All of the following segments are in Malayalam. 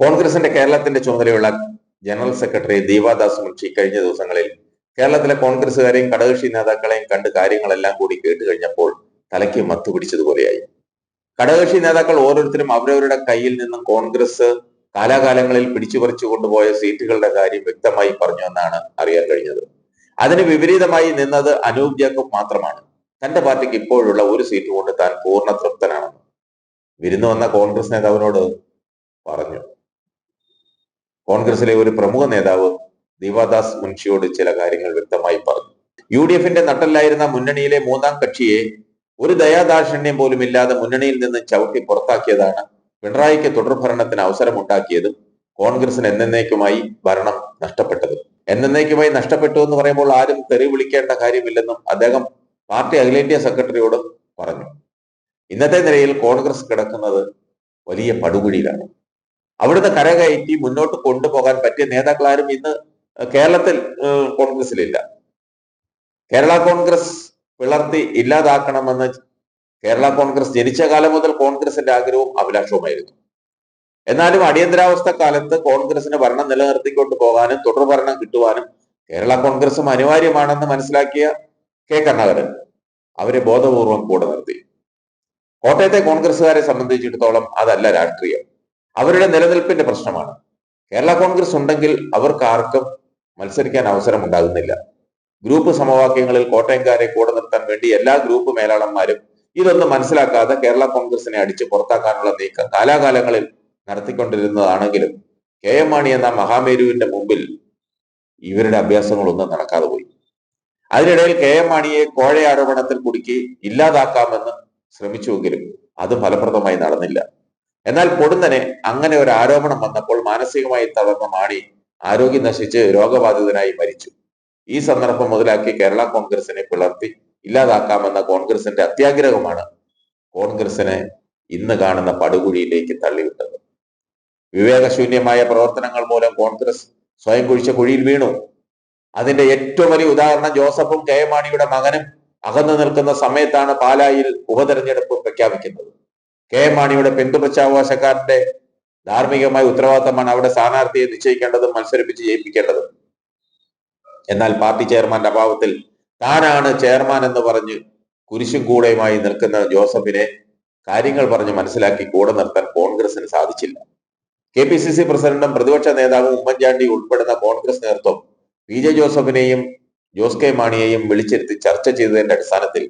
കോൺഗ്രസിന്റെ കേരളത്തിന്റെ ചുമതലയുള്ള ജനറൽ സെക്രട്ടറി ദീപാദാസ് മുൻഷി കഴിഞ്ഞ ദിവസങ്ങളിൽ കേരളത്തിലെ കോൺഗ്രസുകാരെയും ഘടകകക്ഷി നേതാക്കളെയും കണ്ട് കാര്യങ്ങളെല്ലാം കൂടി കേട്ട് കഴിഞ്ഞപ്പോൾ തലയ്ക്ക് മത്തു പിടിച്ചതുപോലെയായി ഘടകകക്ഷി നേതാക്കൾ ഓരോരുത്തരും അവരവരുടെ കയ്യിൽ നിന്നും കോൺഗ്രസ് കാലാകാലങ്ങളിൽ പിടിച്ചുപറിച്ചു കൊണ്ടുപോയ സീറ്റുകളുടെ കാര്യം വ്യക്തമായി പറഞ്ഞു എന്നാണ് അറിയാൻ കഴിഞ്ഞത്. അതിന് വിപരീതമായി നിന്നത് അനൂപ് ജേക്കബ് മാത്രമാണ്. തന്റെ പാർട്ടിക്ക് ഇപ്പോഴുള്ള ഒരു സീറ്റ് കൊണ്ട് താൻ പൂർണ തൃപ്തനാണെന്ന് വിരുന്നു വന്ന കോൺഗ്രസ് നേതാവിനോട് പറഞ്ഞു. കോൺഗ്രസിലെ ഒരു പ്രമുഖ നേതാവ് ദീപാദാസ് മുൻഷിയോട് ചില കാര്യങ്ങൾ വ്യക്തമായി പറഞ്ഞു. യു ഡി എഫിന്റെ നട്ടല്ലായിരുന്ന മുന്നണിയിലെ മൂന്നാം കക്ഷിയെ ഒരു ദയാദാക്ഷിണ്യം പോലും ഇല്ലാതെ മുന്നണിയിൽ നിന്ന് ചവിട്ടി പുറത്താക്കിയതാണ് പിണറായിക്ക് തുടർഭരണത്തിന് അവസരമുണ്ടാക്കിയതും കോൺഗ്രസിന് എന്നേക്കുമായി ഭരണം നഷ്ടപ്പെട്ടത്. എന്നേക്കുമായി നഷ്ടപ്പെട്ടു എന്ന് പറയുമ്പോൾ ആരും തെറി വിളിക്കേണ്ട കാര്യമില്ലെന്നും അദ്ദേഹം പാർട്ടി അഖിലേന്ത്യാ സെക്രട്ടറിയോട് പറഞ്ഞു. ഇന്നത്തെ നിലയിൽ കോൺഗ്രസ് കിടക്കുന്നത് വലിയ പടുകുഴിയിലാണ്. അവിടുന്ന് കരകയറ്റി മുന്നോട്ട് കൊണ്ടുപോകാൻ പറ്റിയ നേതാക്കളാരും ഇന്ന് കേരളത്തിൽ കോൺഗ്രസിലില്ല. കേരള കോൺഗ്രസ് പിളർത്തി ഇല്ലാതാക്കണമെന്ന് കേരള കോൺഗ്രസ് ജനിച്ച കാലം മുതൽ കോൺഗ്രസിന്റെ ആഗ്രഹവും അഭിലാഷവുമായിരുന്നു. എന്നാലും അടിയന്തരാവസ്ഥ കാലത്ത് കോൺഗ്രസിന് ഭരണം നിലനിർത്തിക്കൊണ്ട് പോകാനും തുടർ ഭരണം കിട്ടുവാനും കേരള കോൺഗ്രസും അനിവാര്യമാണെന്ന് മനസ്സിലാക്കിയ കെ. കരുണാകരൻ അവരെ ബോധപൂർവം കൂടെ നിർത്തി. കോട്ടയത്തെ കോൺഗ്രസ്സുകാരെ സംബന്ധിച്ചിടത്തോളം അതല്ല രാഷ്ട്രീയം. അവരുടെ നിലനിൽപ്പിന്റെ പ്രശ്നമാണ്. കേരള കോൺഗ്രസ് ഉണ്ടെങ്കിൽ അവർക്ക് ആർക്കും മത്സരിക്കാൻ അവസരം ഉണ്ടാകുന്നില്ല ഗ്രൂപ്പ് സമവാക്യങ്ങളിൽ കോട്ടയംകാരെ കൂടെ നിർത്താൻ വേണ്ടി എല്ലാ ഗ്രൂപ്പ് മേലാളന്മാരും ഇതൊന്നും മനസ്സിലാക്കാതെ കേരള കോൺഗ്രസിനെ അടിച്ച് പുറത്താക്കാനുള്ള നീക്കം കാലാകാലങ്ങളിൽ നടത്തിക്കൊണ്ടിരുന്നതാണെങ്കിലും കെ എം മാണി എന്ന മഹാമേരുവിന്റെ മുമ്പിൽ ഇവരുടെ അഭ്യാസങ്ങളൊന്നും നടക്കാതെ പോയി. അതിനിടയിൽ കെ എം മാണിയെ കോഴയാരോപണത്തിൽ കുടുക്കി ഇല്ലാതാക്കാമെന്ന് ശ്രമിച്ചുവെങ്കിലും അത് ഫലപ്രദമായി നടന്നില്ല. എന്നാൽ പൊടുന്നനെ അങ്ങനെ ഒരു ആരോപണം വന്നപ്പോൾ മാനസികമായി തളർന്ന മാണി ആരോഗ്യം നശിച്ച് രോഗബാധിതനായി മരിച്ചു. ഈ സന്ദർഭം മുതലാക്കി കേരള കോൺഗ്രസിനെ പിളർത്തി ഇല്ലാതാക്കാമെന്ന കോൺഗ്രസിന്റെ അത്യാഗ്രഹമാണ് കോൺഗ്രസിനെ ഇന്ന് കാണുന്ന പടുകുഴിയിലേക്ക് തള്ളിവിട്ടത്. വിവേകശൂന്യമായ പ്രവർത്തനങ്ങൾ മൂലം കോൺഗ്രസ് സ്വയം കുഴിച്ച കുഴിയിൽ വീണു. അതിന്റെ ഏറ്റവും വലിയ ഉദാഹരണം ജോസഫും കെ മാണിയുടെ മകനും അകന്നു നിൽക്കുന്ന സമയത്താണ് പാലായിൽ ഉപതെരഞ്ഞെടുപ്പ് പ്രഖ്യാപിക്കുന്നത്. കെ എം മാണിയുടെ പിന്തുണച്ചാവകാശക്കാരന്റെ ധാർമ്മികമായ ഉത്തരവാദിത്തമാണ് അവിടെ സ്ഥാനാർത്ഥിയെ നിശ്ചയിക്കേണ്ടതും മത്സരിപ്പിച്ച് ജയിപ്പിക്കേണ്ടതും. എന്നാൽ പാർട്ടി ചെയർമാന്റെ അഭാവത്തിൽ താനാണ് ചെയർമാൻ എന്ന് പറഞ്ഞ് കുരിശും കൂടെയുമായി നിൽക്കുന്ന ജോസഫിനെ കാര്യങ്ങൾ പറഞ്ഞ് മനസ്സിലാക്കി കൂടെ നിർത്താൻ കോൺഗ്രസിന് സാധിച്ചില്ല. കെ പി സി സി പ്രസിഡന്റും പ്രതിപക്ഷ നേതാവും ഉമ്മൻചാണ്ടി ഉൾപ്പെടുന്ന കോൺഗ്രസ് നേതൃത്വം പി ജെ ജോസഫിനെയും ജോസ് കെ മാണിയെയും വിളിച്ചിരുത്തി ചർച്ച ചെയ്തതിന്റെ അടിസ്ഥാനത്തിൽ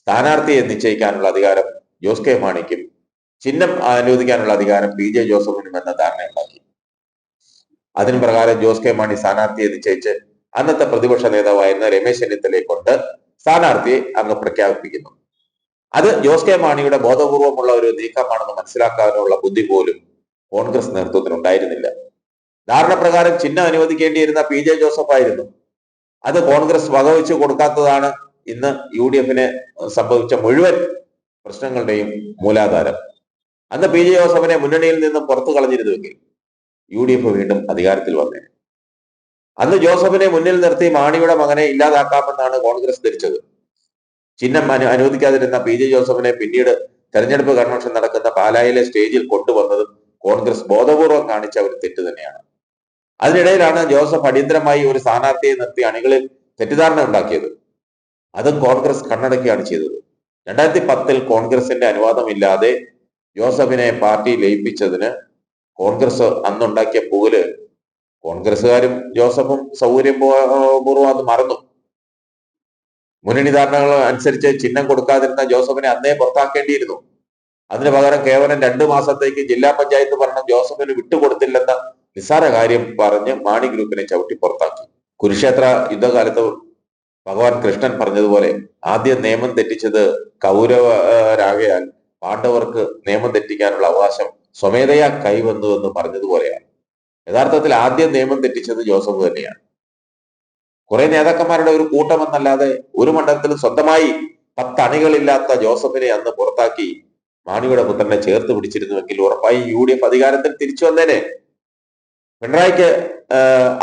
സ്ഥാനാർത്ഥിയെ നിശ്ചയിക്കാനുള്ള അധികാരം ജോസ് കെ മാണിക്കും ചിഹ്നം അനുവദിക്കാനുള്ള അധികാരം പി ജെ ജോസഫിനും എന്ന ധാരണയുണ്ടാക്കി. അതിന് പ്രകാരം ജോസ് കെ മാണി സ്ഥാനാർത്ഥിയെ നിശ്ചയിച്ച് അന്നത്തെ പ്രതിപക്ഷ നേതാവായിരുന്ന രമേശ് ചെന്നിത്തലയെ കൊണ്ട് സ്ഥാനാർത്ഥിയെ അങ്ങ് പ്രഖ്യാപിപ്പിക്കുന്നു. അത് ജോസ് കെ മാണിയുടെ ബോധപൂർവമുള്ള ഒരു നീക്കമാണെന്ന് മനസ്സിലാക്കാനുള്ള ബുദ്ധി പോലും കോൺഗ്രസ് നേതൃത്വത്തിൽ ഉണ്ടായിരുന്നില്ല. ധാരണപ്രകാരം ചിഹ്നം അനുവദിക്കേണ്ടിയിരുന്ന പി ജെ ജോസഫ് ആയിരുന്നു. അത് കോൺഗ്രസ് വകവെച്ച് കൊടുക്കാത്തതാണ് ഇന്ന് യു ഡി എഫിന് സംഭവിച്ച മുഴുവൻ പ്രശ്നങ്ങളുടെയും മൂലാധാരം. അന്ന് പി ജെ ജോസഫിനെ മുന്നണിയിൽ നിന്നും പുറത്തു കളഞ്ഞിരുന്നുവെങ്കിൽ യു ഡി എഫ് വീണ്ടും അധികാരത്തിൽ വന്നേ. അന്ന് ജോസഫിനെ മുന്നിൽ നിർത്തി മാണിയുടെ മകനെ ഇല്ലാതാക്കാമെന്നാണ് കോൺഗ്രസ് ധരിച്ചത്. ചിഹ്നം അനു അനുവദിക്കാതിരുന്ന പി ജെ ജോസഫിനെ പിന്നീട് തെരഞ്ഞെടുപ്പ് കൺവെൻഷൻ നടക്കുന്ന പാലായിലെ സ്റ്റേജിൽ കൊണ്ടുവന്നതും കോൺഗ്രസ് ബോധപൂർവം കാണിച്ച ഒരു തെറ്റ് തന്നെയാണ്. അതിനിടയിലാണ് ജോസഫ് അടിയന്തരമായി ഒരു സ്ഥാനാർത്ഥിയെ നിർത്തി അണികളിൽ തെറ്റിദ്ധാരണ ഉണ്ടാക്കിയത്. അതും കോൺഗ്രസ് കണ്ണടക്കിയാണ് ചെയ്തത്. രണ്ടായിരത്തി പത്തിൽ കോൺഗ്രസിന്റെ അനുവാദമില്ലാതെ ജോസഫിനെ പാർട്ടി ലയിപ്പിച്ചതിന് കോൺഗ്രസ് അന്നുണ്ടാക്കിയ പൂൽ കോൺഗ്രസ്സുകാരും ജോസഫും സൗകര്യം പൂ- പൂർവം അത് മറന്നു. മുന്നണി ധാരണകൾ അനുസരിച്ച് ചിഹ്നം കൊടുക്കാതിരുന്ന ജോസഫിനെ അന്നേ പുറത്താക്കേണ്ടിയിരുന്നു. അതിന് പകരം കേവലം രണ്ടു മാസത്തേക്ക് ജില്ലാ പഞ്ചായത്ത് ഭരണം ജോസഫിന് വിട്ടുകൊടുത്തില്ലെന്ന നിസ്സാര കാര്യം പറഞ്ഞ് മാണി ഗ്രൂപ്പിനെ ചവിട്ടി പുറത്താക്കി. കുരുക്ഷേത്ര യുദ്ധകാലത്ത് ഭഗവാൻ കൃഷ്ണൻ പറഞ്ഞതുപോലെ ആദ്യം നിയമം തെറ്റിച്ചത് കൗരവരാകയാൽ പാണ്ഡവർക്ക് നിയമം തെറ്റിക്കാനുള്ള അവകാശം സ്വമേധയാ കൈവന്നു എന്ന് പറഞ്ഞതുപോലെയാണ് യഥാർത്ഥത്തിൽ ആദ്യം നിയമം തെറ്റിച്ചത് ജോസഫ് തന്നെയാണ്. കുറെ നേതാക്കന്മാരുടെ ഒരു കൂട്ടമെന്നല്ലാതെ ഒരു മണ്ഡലത്തിലും സ്വന്തമായി പത്ത് അണികളില്ലാത്ത ജോസഫിനെ അന്ന് പുറത്താക്കി മാണിയുടെ പുത്രനെ ചേർത്ത് പിടിച്ചിരുന്നുവെങ്കിൽ ഉറപ്പായി യു ഡി എഫ് അധികാരത്തിൽ തിരിച്ചു വന്നേനെ. പിണറായിക്ക്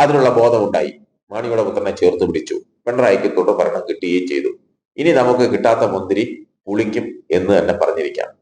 അതിനുള്ള ബോധമുണ്ടായി. മാണിയുടെ പുത്രനെ ചേർത്ത് പിടിച്ചു. പിണറായിക്ക് തുടർ ഭരണം കിട്ടുകയും ചെയ്തു. ഇനി നമുക്ക് കിട്ടാത്ത മുന്തിരി പുളിക്കും എന്ന് തന്നെ പറഞ്ഞിരിക്കാം.